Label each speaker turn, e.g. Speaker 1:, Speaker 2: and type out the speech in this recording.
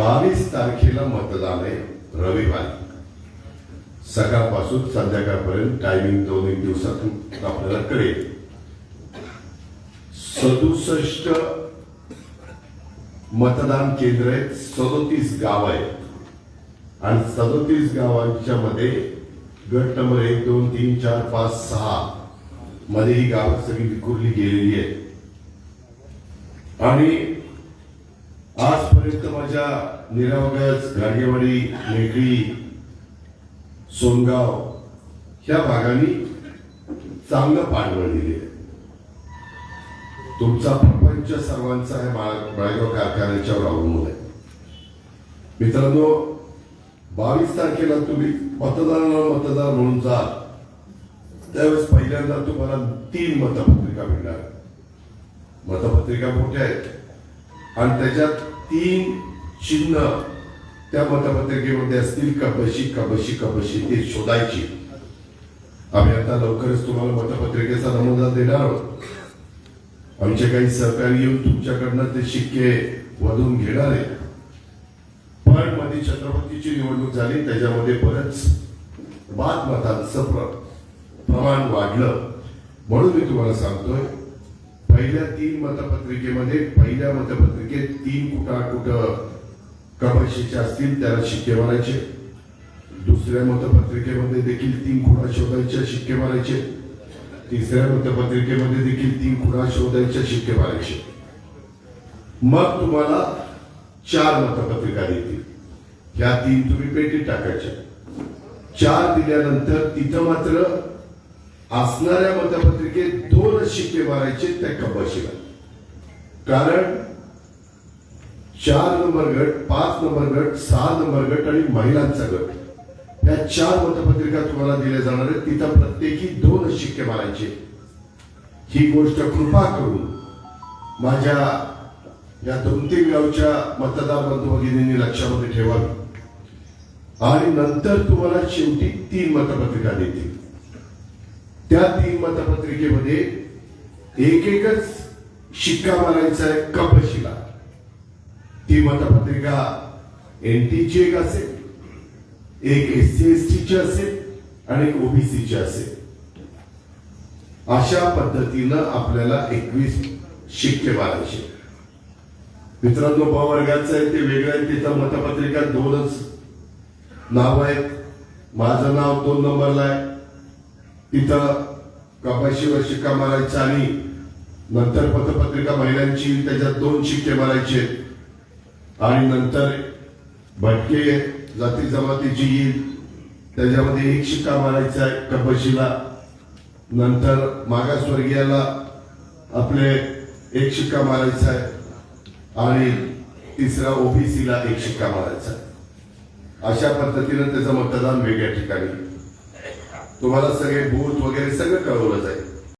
Speaker 1: बावीस तारखेला मतदान आहे रविवारी. सकाळपासून संध्याकाळपर्यंत टायमिंग दोन एक दिवसातून आपल्याला कळेल. सदुसष्ट मतदान केंद्र आहेत सदोतीस गाव आहेत. आणि सदोतीस गावांच्या मध्ये गट नंबर एक दोन तीन चार पाच सहा मध्ये ही गावं सगळी विखुरली गेलेली आहेत. आणि आजपर्यंत माझ्या निरावगज गाडगेवाडी मेकळी सोनगाव ह्या भागाने चांगलं पाठबळ दिले. तुमचा प्रपंच सर्वांचा हे बाळगाव कारखान्याच्यावर अवलंबून आहे. मित्रांनो बावीस तारखेला तुम्ही मतदारांना मतदार म्हणून जा त्यावेळेस पहिल्यांदा तुम्हाला तीन मतपत्रिका मिळणार. मतपत्रिका मोठ्या आहेत. आणि त्याच्यात तीन चिन्ह त्या मतपत्रिकेमध्ये असतील. कबशी कबशी कबशी ते शोधायची. आम्ही आता लवकरच तुम्हाला मतपत्रिकेचा नमुना देणार आहोत. आमचे काही सहकारी येऊन तुमच्याकडनं ते शिक्के वधून घेणार आहे पण मध्ये छत्रपतीची निवडणूक झाली त्याच्यामध्ये बरंच बाद मतांचं प्रमाण वाढलं. म्हणून मी तुम्हाला सांगतोय पहिल्या तीन मतपत्रिकेमध्ये पहिल्या मतपत्रिकेत तीन कुठं कुठं कपाशीचे असतील त्याला शिक्के मारायचे. दुसऱ्या मतपत्रिकेमध्ये देखील तीन खुणा शोधायच्या शिक्के मारायचे. तिसऱ्या मतपत्रिकेमध्ये देखील तीन खुणा शोधायच्या शिक्के मारायचे. मग तुम्हाला चार मतपत्रिका देतील. ह्या तीन तुम्ही पेटीत टाकायच्या. चार दिल्यानंतर तिथं मात्र असणाऱ्या मतपत्रिकेत दोन शिक्के मारायचे त्या कपाशीला कारण चार नंबर गट पाच नंबर गट सहा नंबर गट आणि महिलांचा गट. या चार मतपत्रिका तुम्हाला दिल्या जाणार आहेत. तिथं प्रत्येकी दोन शिक्के मारायचे. ही गोष्ट कृपा करून माझ्या या दोन तीन गावच्या मतदार बंधू भगिनींनी लक्षामध्ये ठेवावी. आणि नंतर तुम्हाला शेवटी तीन मतपत्रिका देतील. त्या तीन मतपत्रिकेमध्ये एक एकच शिक्का मारायचा आहे कपशीला ती मतपत्रिका एनटीची एक असेल एक एस सी एस टीची असेल आणि एक ओबीसीची असेल. अशा पद्धतीनं आपल्याला एकवीस शिक्के मारायचे मित्रांनो ब वर्गाचं आहे ते वेगळं आहे तिथं मतपत्रिका दोनच नाव आहेत. माझं नाव दोन नंबरला आहे. तिथं कपाशीवर शिक्का मारायचा आणि नंतर पत्रपत्रिका महिलांची त्याच्यात दोन शिक्के मारायचे. आणि नंतर भटके जाती जमातीची येईल त्याच्यामध्ये एक शिक्का मारायचा आहे कपाशीला. नंतर मागासवर्गीयाला आपले एक शिक्का मारायचा आहे. आणि तिसरा ओबीसीला एक शिक्का मारायचा आहे. अशा पद्धतीनं त्याचं मतदान वेगळ्या ठिकाणी तुम्हाला सगळे बूथ वगैरे सगळं कळवलं जाईल.